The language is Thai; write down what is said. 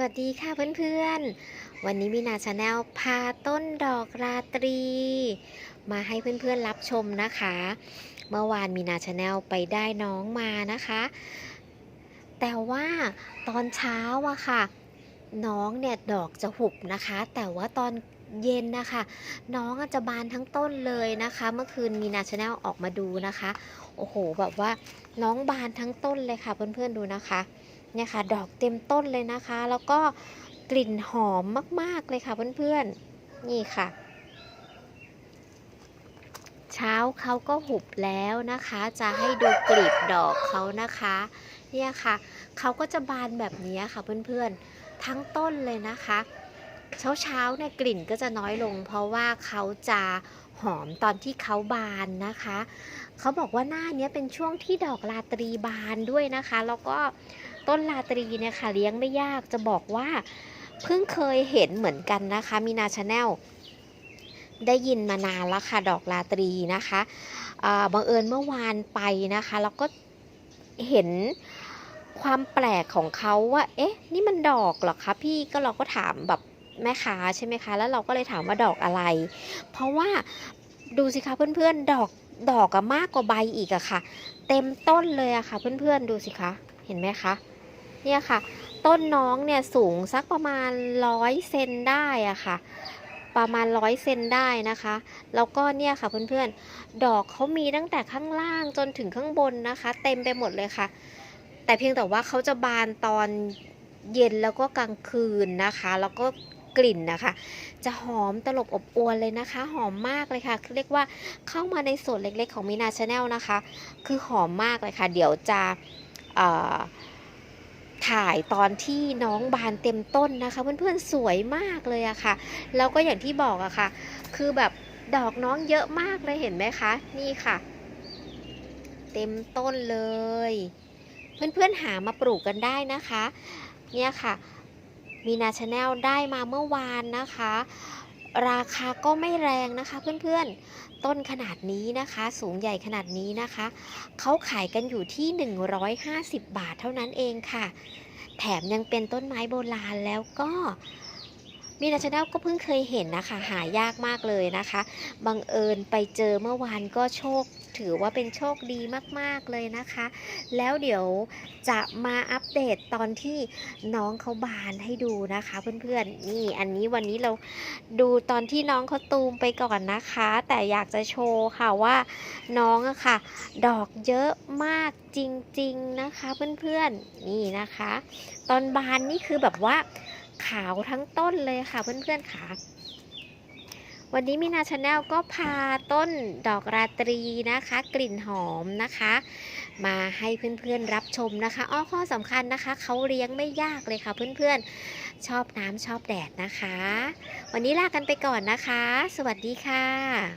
วัสดีค่ะเพื่อนๆ วันนี้มีนาชาแนลพาต้นดอกราตรี มาให้เพื่อนๆรับชมนะคะ เมื่อวานมีนาชาแนลไปได้น้องมานะคะ แต่ว่าตอนเช้าอะค่ะ น้องเนี่ยดอกจะหุบนะคะ แต่ว่าตอนเย็นนะคะ น้องจะบานทั้งต้นเลยนะคะ เมื่อคืนมีนาชาแนลออกมาดูนะคะ โอ้โหแบบว่าน้องบานทั้งต้นเลยค่ะเพื่อนๆดูนะคะ เนี่ยค่ะดอกเต็มต้นเลยนะคะ แล้วก็กลิ่นหอมมาก ๆ เลยค่ะเพื่อนๆ นี่ค่ะ เช้าเขาก็หุบแล้วนะคะ จะให้ดูกลีบดอกเขานะคะ เนี่ยค่ะ เขาก็จะบานแบบนี้ค่ะเพื่อนๆ ทั้งต้นเลยนะคะ เช้าเช้าเนี่ยกลิ่นก็จะน้อยลง เพราะว่าเขาจะหอมตอนที่เขาบานนะคะ เขาบอกว่าหน้าเนี้ยเป็นช่วงที่ดอกลาตรีบานด้วยนะคะ แล้วก็ ต้นลาตรีเนี่ยค่ะเลี้ยงไม่ยากจะบอกว่าเพิ่งเคยเห็นเหมือนกันนะคะมีนาชาแนลได้ยินมานานแล้วค่ะดอกลาตรีนะคะบังเอิญเมื่อวานไปนะคะแล้วก็เห็นความแปลกของเขาว่า เอ๊ะ นี่มันดอกเหรอคะพี่ก็เราก็ถามแบบแม่ค้าใช่ไหมคะ แล้วเราก็เลยถามว่าดอกอะไร เพราะว่าดูสิคะเพื่อนๆ ดอกดอกอะมากกว่าใบอีกอะค่ะ เต็มต้นเลยอะค่ะ เพื่อนๆ ดูสิคะ เห็นไหมคะ เนี่ยค่ะ ต้นน้องเนี่ยสูงสักประมาณร้อยเซนได้อะค่ะ ประมาณร้อยเซนได้นะคะ แล้วก็เนี่ยค่ะเพื่อนๆ ดอกเขามีตั้งแต่ข้างล่างจนถึงข้างบนนะคะ เต็มไปหมดเลยค่ะ แต่เพียงแต่ว่าเขาจะบานตอนเย็นแล้วก็กลางคืนนะคะ แล้วก็กลิ่นนะคะ จะหอมตลบอบอวนเลยนะคะ หอมมากเลยค่ะเรียกว่าเข้ามาในส่วนเล็กๆของมินาชาแนลนะคะ คือหอมมากเลยค่ะ เดี๋ยวจะออ ถ่ายตอนที่น้องบานเต็มต้นนะคะ เพื่อนๆสวยมากเลยอะค่ะ แล้วก็อย่างที่บอกอะค่ะ คือแบบดอกน้องเยอะมากเลยเห็นไหมคะ นี่ค่ะ เต็มต้นเลย เพื่อนๆหามาปลูกกันได้นะคะ เนี่ยค่ะ มีนาชาแนลได้มาเมื่อวานนะคะ ราคาก็ไม่แรงนะคะเพื่อนๆ ต้นขนาดนี้นะคะ สูงใหญ่ขนาดนี้นะคะ เขาขายกันอยู่ที่ 150 บาทเท่านั้นเองค่ะ แถมยังเป็นต้นไม้โบราณแล้วก็ มีนาชาแนลก็เพิ่งเคยเห็นนะคะ หายากมากเลยนะคะ บังเอิญไปเจอเมื่อวานก็โชค ถือว่าเป็นโชคดีมากๆเลยนะคะ แล้วเดี๋ยวจะมาอัปเดตตอนที่น้องเขาบานให้ดูนะคะ เพื่อนๆนี่อันนี้วันนี้เราดูตอนที่น้องเขาตูมไปก่อนนะคะ แต่อยากจะโชว์ค่ะว่าน้องอะค่ะ ดอกเยอะมากจริงๆนะคะ เพื่อนๆนี่นะคะ ตอนบานนี่คือแบบว่า ขาวทั้งต้นเลยค่ะเพื่อนๆค่ะ วันนี้มินาชาแนลก็พาต้นดอกราตรีนะคะ กลิ่นหอมนะคะ มาให้เพื่อนๆรับชมนะคะอ้อข้อสำคัญนะคะเขาเลี้ยงไม่ยากเลยค่ะเพื่อนๆ ชอบน้ำชอบแดดนะคะ วันนี้ลากันไปก่อนนะคะ สวัสดีค่ะ